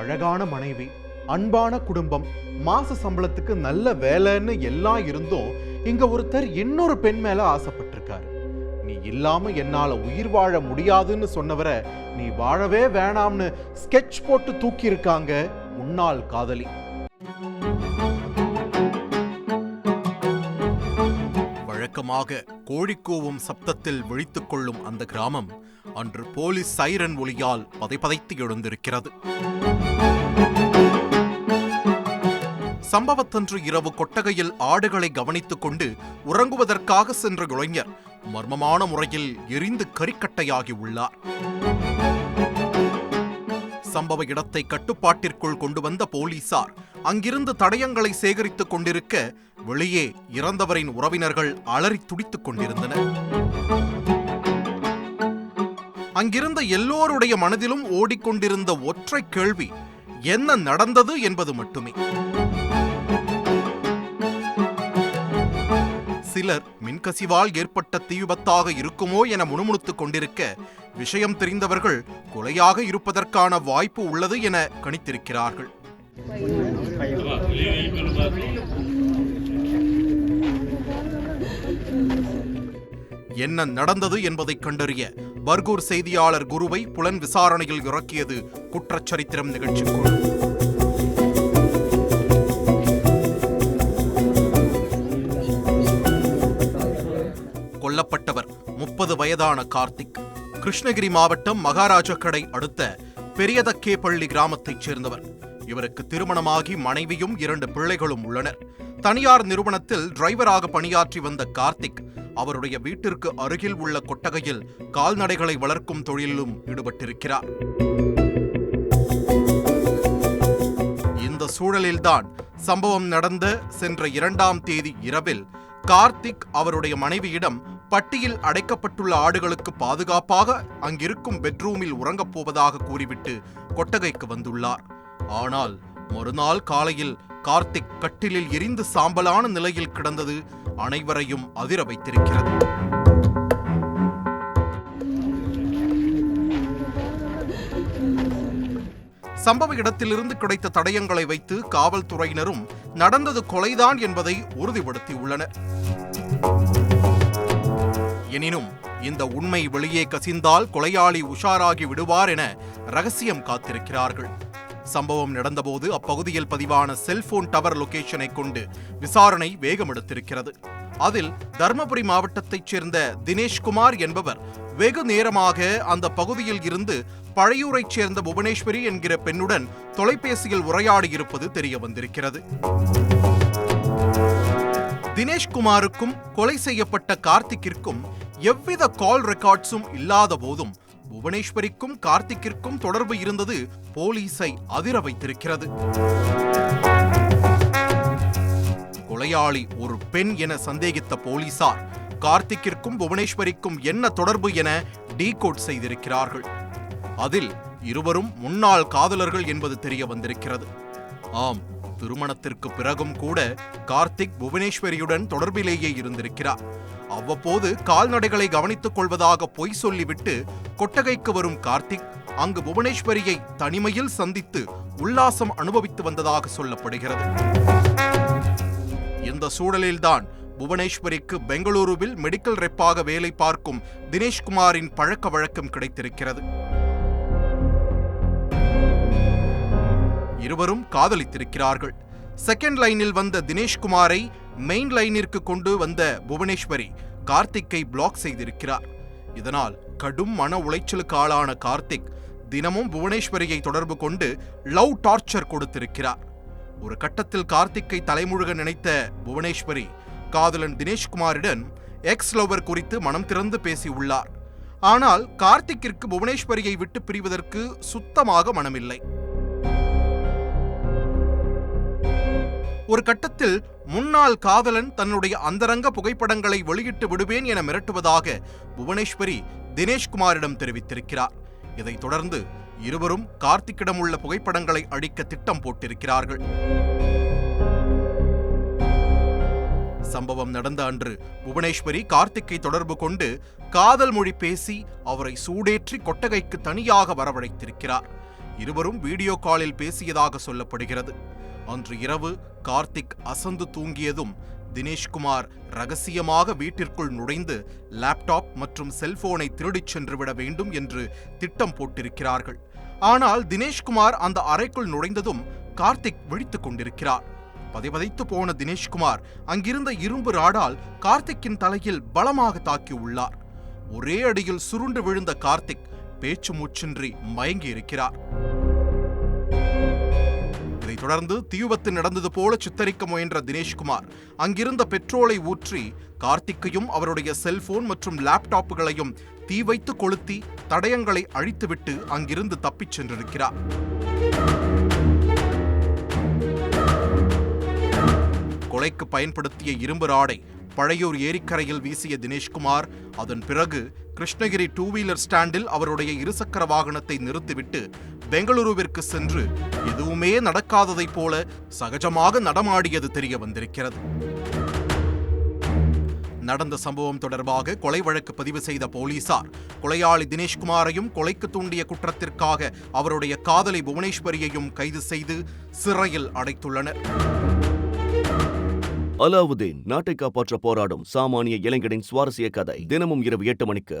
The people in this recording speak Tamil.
அழகான மனைவி அன்பான குடும்பம் மாச சம்பளத்துக்கு நல்ல வேலைன்னு எல்லாம் இருந்தும் இங்க ஒருத்தர் இன்னொரு பெண் மேல ஆசைப்பட்டிருக்காரு. நீ இல்லாம என்னால உயிர் வாழ முடியாதுன்னு சொன்னவரை நீ வாழவே வேணாம்னு ஸ்கெட்ச் போட்டு தூக்கி இருக்காங்க முன்னாள் காதலி. வழக்கமாக கோழிக்கூவும் சப்தத்தில் விழித்துக் கொள்ளும் அந்த கிராமம் அன்று போலீஸ் சைரன் ஒளியால் பதைபதைத்து எழுந்திருக்கிறது. சம்பவத்தன்று இரவு கொட்டகையில் ஆடுகளை கவனித்துக் கொண்டு உறங்குவதற்காக சென்ற இளைஞர் மர்மமான முறையில் எரிந்து கறிக்கட்டையாகி உள்ளார். சம்பவ இடத்தை கட்டுப்பாட்டிற்குள் கொண்டு வந்த போலீசார் அங்கிருந்து தடயங்களை சேகரித்துக் கொண்டிருக்க வெளியே இறந்தவரின் உறவினர்கள் அலறி துடித்துக் கொண்டிருந்தனர். அங்கிருந்த எல்லோருடைய மனதிலும் ஓடிக்கொண்டிருந்த ஒற்றை கேள்வி என்ன நடந்தது என்பது மட்டுமே. சிலர் மின்கசிவால் ஏற்பட்ட தீ விபத்தாக இருக்குமோ என முணுமுணுத்துக் கொண்டிருக்க விஷயம் தெரிந்தவர்கள் கொலையாக இருப்பதற்கான வாய்ப்பு உள்ளது என கணித்திருக்கிறார்கள். என்ன நடந்தது என்பதை கண்டறிய பர்கூர் செய்தியாளர் குருவை புலன் விசாரணையில் இறக்கியது குற்றச்சரித்திரம் நிகழ்ச்சிக்குழு கொல்லப்பட்டவர் முப்பது வயதான கார்த்திக். கிருஷ்ணகிரி மாவட்டம் மகாராஜக்கடை அடுத்த பெரியதக்கேப்பள்ளி கிராமத்தைச் சேர்ந்தவர். இவருக்கு திருமணமாகி மனைவியும் இரண்டு பிள்ளைகளும் உள்ளனர். தனியார் நிறுவனத்தில் டிரைவராக பணியாற்றி வந்த கார்த்திக் அவருடைய வீட்டிற்கு அருகில் உள்ள கொட்டகையில் கால்நடைகளை வளர்க்கும் தொழிலிலும் ஈடுபட்டிருக்கிறார். இந்த சூழலில்தான் சம்பவம் நடந்த சென்ற இரண்டாம் தேதி இரவில் கார்த்திக் அவருடைய மனைவியிடம் பட்டியில் அடைக்கப்பட்டுள்ள ஆடுகளுக்கு பாதுகாப்பாக அங்கிருக்கும் பெட்ரூமில் உறங்கப் போவதாக கூறிவிட்டு கொட்டகைக்கு வந்துள்ளார். ஆனால் மறுநாள் காலையில் கார்த்திக் கட்டிலில் எரிந்து சாம்பலான நிலையில் கிடந்தது. அனைவரையும் அதிர வைத்திருக்கிறது. சம்பவ இடத்திலிருந்து கிடைத்த தடயங்களை வைத்து காவல்துறையினரும் நடந்தது கொலைதான் என்பதை உறுதிப்படுத்தியுள்ளனர். எனினும் இந்த உண்மை வெளியே கசிந்தால் கொலையாளி உஷாராகி விடுவார் என ரகசியம் காத்திருக்கிறார்கள். சம்பவம் நடந்தபோது அப்பகுதியில் பதிவான செல்போன் டவர் லொகேஷனை கொண்டு விசாரணை வேகமெடுத்திருக்கிறது. அதில் தர்மபுரி மாவட்டத்தைச் சேர்ந்த தினேஷ்குமார் என்பவர் வெகு நேரமாக அந்த பகுதியில் இருந்து பழையூரைச் சேர்ந்த புவனேஸ்வரி என்கிற பெண்ணுடன் தொலைபேசியில் உரையாடியிருப்பது தெரிய வந்திருக்கிறது. தினேஷ்குமாருக்கும் கொலை செய்யப்பட்ட கார்த்திக்கிற்கும் எவ்வித கால் ரெக்கார்ட்ஸும் இல்லாத போதும் புவனேஸ்வரிக்கும் கார்த்திக்கிற்கும் தொடர்பு இருந்தது போலீஸை அதிர வைத்திருக்கிறது. கொலையாளி ஒரு பெண் என சந்தேகித்த போலீசார் கார்த்திக்கிற்கும் புவனேஸ்வரிக்கும் என்ன தொடர்பு என டீகோட் செய்திருக்கிறார்கள். அதில் இருவரும் முன்னாள் காதலர்கள் என்பது தெரிய வந்திருக்கிறது. ஆம் திருமணத்திற்கு பிறகும் கூட கார்த்திக் புவனேஸ்வரியுடன் தொடர்பிலேயே இருந்திருக்கிறார். அவ்வப்போது கால்நடைகளை கவனித்துக் கொள்வதாக பொய் சொல்லிவிட்டு கொட்டகைக்கு வரும் கார்த்திக் அங்கு புவனேஸ்வரியை தனிமையில் சந்தித்து உல்லாசம் அனுபவித்து வந்ததாக சொல்லப்படுகிறது. இந்த சூழலில்தான் புவனேஸ்வரிக்கு பெங்களூருவில் மெடிக்கல் ரெப்பாக வேலை பார்க்கும் தினேஷ்குமாரின் பழக்க வழக்கம் கிடைத்திருக்கிறது. இருவரும் காதலித்திருக்கிறார்கள். செகண்ட் லைனில் வந்த தினேஷ்குமாரை மெயின் லைனிற்கு கொண்டு வந்த புவனேஸ்வரி கார்த்திக்கை பிளாக் செய்திருக்கிறார். இதனால் கடும் மன உளைச்சலுக்கு ஆளான கார்த்திக் தினமும் புவனேஸ்வரியை தொடர்பு கொண்டு லவ் டார்ச்சர் கொடுத்திருக்கிறார். ஒரு கட்டத்தில் கார்த்திக்கை தலைமுழுக நினைத்த புவனேஸ்வரி காதலன் தினேஷ்குமாரிடம் எக்ஸ் லவர் குறித்து மனம் திறந்து பேசியுள்ளார். ஆனால் கார்த்திக்கிற்கு புவனேஸ்வரியை விட்டு பிரிவதற்கு சுத்தமாக மனமில்லை. ஒரு கட்டத்தில் முன்னாள் காதலன் தன்னுடைய அந்தரங்க புகைப்படங்களை வெளியிட்டு விடுவேன் என மிரட்டுவதாக புவனேஸ்வரி தினேஷ்குமாரிடம் தெரிவித்திருக்கிறார். இதைத் தொடர்ந்து இருவரும் கார்த்திக்கிடம் உள்ள புகைப்படங்களை அழிக்க திட்டம் போட்டிருக்கிறார்கள். சம்பவம் நடந்த அன்று புவனேஸ்வரி கார்த்திக்கை தொடர்பு கொண்டு காதல் மொழி பேசி அவரை சூடேற்றி கொட்டகைக்கு தனியாக வரவழைத்திருக்கிறார். இருவரும் வீடியோ காலில் பேசியதாக சொல்லப்படுகிறது. அன்று இரவு கார்த்திக் அசந்து தூங்கியதும் தினேஷ்குமார் ரகசியமாக வீட்டிற்குள் நுழைந்து லேப்டாப் மற்றும் செல்போனை திருடிச் சென்றுவிட வேண்டும் என்று திட்டம் போட்டிருக்கிறார்கள். ஆனால் தினேஷ்குமார் அந்த அறைக்குள் நுழைந்ததும் கார்த்திக் விழித்துக் கொண்டிருக்கிறார். பதைபதைத்து போன தினேஷ்குமார் அங்கிருந்த இரும்பு ராடால் கார்த்திக்கின் தலையில் பலமாக தாக்கியுள்ளார் ஒரே அடியில் சுருண்டு விழுந்த கார்த்திக் பேச்சு மூச்சின்றி மயங்கி இருக்கிறார் இதைத் தொடர்ந்து தீவிபத்து நடந்தது போல சித்தரிக்க முயன்ற தினேஷ்குமார் அங்கிருந்த பெட்ரோலை ஊற்றி கார்த்திக்கையும் அவருடைய செல்போன் மற்றும் லேப்டாப்புகளையும் தீ வைத்து கொளுத்தி தடயங்களை அழித்துவிட்டு அங்கிருந்து தப்பிச் சென்றிருக்கிறார். கொலைக்கு பயன்படுத்திய இரும்பு ராடை பழையூர் ஏரிக்கரையில் வீசிய தினேஷ்குமார் அதன் பிறகு கிருஷ்ணகிரி டூ வீலர் ஸ்டாண்டில் அவருடைய இருசக்கர வாகனத்தை நிறுத்திவிட்டு பெங்களூருவிற்கு சென்று எதுவுமே நடக்காததைப் போல சகஜமாக நடமாடியது தெரிய வந்திருக்கிறது. நடந்த சம்பவம் தொடர்பாக கொலை வழக்கு பதிவு செய்த போலீசார் கொலையாளி தினேஷ்குமாரையும் கொலைக்கு தூண்டிய குற்றத்திற்காக அவருடைய காதலி புவனேஸ்வரியையும் கைது செய்து சிறையில் அடைத்துள்ளனர். அலாவுதீன் நாட்டை காப்பாற்ற போராடும் சாமானிய இளைஞனின் சுவாரஸ்ய கதை தினமும் இரவு எட்டு மணிக்கு.